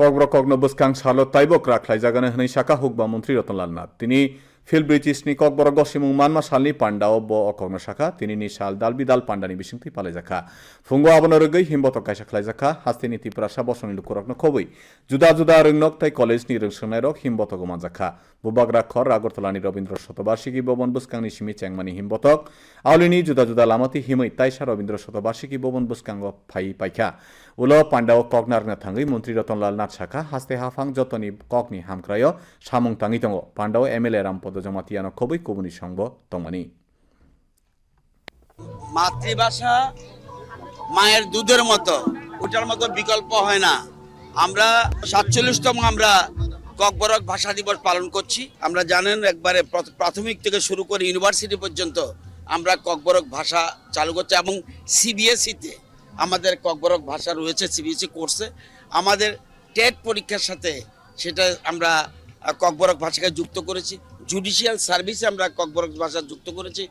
কগ্র কগ্ন বসকাং সালো তাইবক রাখলাই জাগানে হনে সাকা হুকবা মন্ত্রী রতনলাল নাথ। তিনি ফিল ব্রিটিশনি ককবর গসিমুং মানমা সালনি পান্ডাও ব অকগ্ন শাখা, তিনি নি সাল দালবি দাল পান্ডানি বিসিংতি পালাই জাখা ফুঙ্গো আবন রগৈ হিমবত কাইসা খালাই জাখা হাস্তিনি ত্রিপুরা সা বসনি লুকুরকনো খবই জুদা জুদা রংনক তাই কলেজনি রংসংনাই রক হিমবত গমান জাখা বুবাগরা খর আগরতলানি রবীন্দ্র শতবার্ষিকী ভবন বুসকাংনি সিমি চ্যাংমানি হিমবতক আউলিনি জুদা জুদা লামাতি হিमै তাইসা রবীন্দ্র শতবার্ষিকী ভবন বুসকাঙ্গ ফাই পাইখা। উল পান্ডাও ককনারনা থাঙ্গৈ মন্ত্রী রতনলাল নাথ শাখা, হাস্তে হাফাং যতনি ককনি হামক্রায় সামুং তাঙ্গি দङ পান্ডাও এমএলএ রামপদ জমাতিয়ানো খবৈ কবুনি সংব তংমানি। মাতৃভাষা মায়ের দুধের মতো, ওটার মতো বিকল্প হয় না। আমরা সাতচল্লিশতম আমরা ককবরক ভাষা দিবস পালন করছি। আমরা জানেন একবারে প্রাথ- প্রাথমিক থেকে শুরু করে ইউনিভার্সিটি পর্যন্ত আমরা ককবরক ভাষা চালু করছি এবং সিবিএসইতে আমাদের ককবরক ভাষা রয়েছে, সিবিএসই কোর্সে। আমাদের টেট পরীক্ষার সাথে সেটা আমরা ককবরক ভাষাকে যুক্ত করেছি। জুডিশিয়াল সার্ভিসে আমরা ককবরক ভাষা যুক্ত করেছি।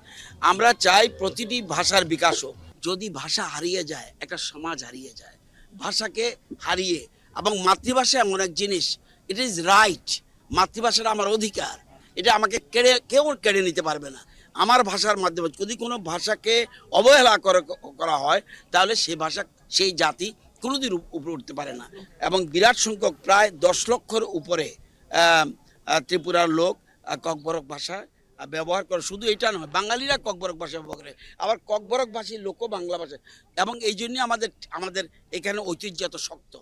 আমরা চাই প্রতিটি ভাষার বিকাশ হোক যদি ভাষা হারিয়ে যায়, একটা সমাজ হারিয়ে যায়, ভাষাকে হারিয়ে, এবং মাতৃভাষা এমন এক জিনিস ইট ইজ রাইট মাতৃভাষাটা আমার অধিকার। এটা আমাকে কেড়ে, কেউ কেড়ে নিতে পারবে না। আমার ভাষার মাধ্যমে যদি কোনো ভাষাকে অবহেলা করে হয়, তাহলে সেই ভাষা, সেই জাতি কোনোদিন উপরে উঠতে পারে না। এবং বিরাট সংখ্যক, প্রায় দশ লক্ষর উপরে ত্রিপুরার লোক ককবরক ভাষা ব্যবহার করে। শুধু এটা নয়, বাঙালিরা ককবরক ভাষা ব্যবহার করে। আবার ককবরক ভাষী লোকও বাংলা ভাষা এবং এই জন্যই আমাদের আমাদের এখানে ঐতিহ্য শক্ত।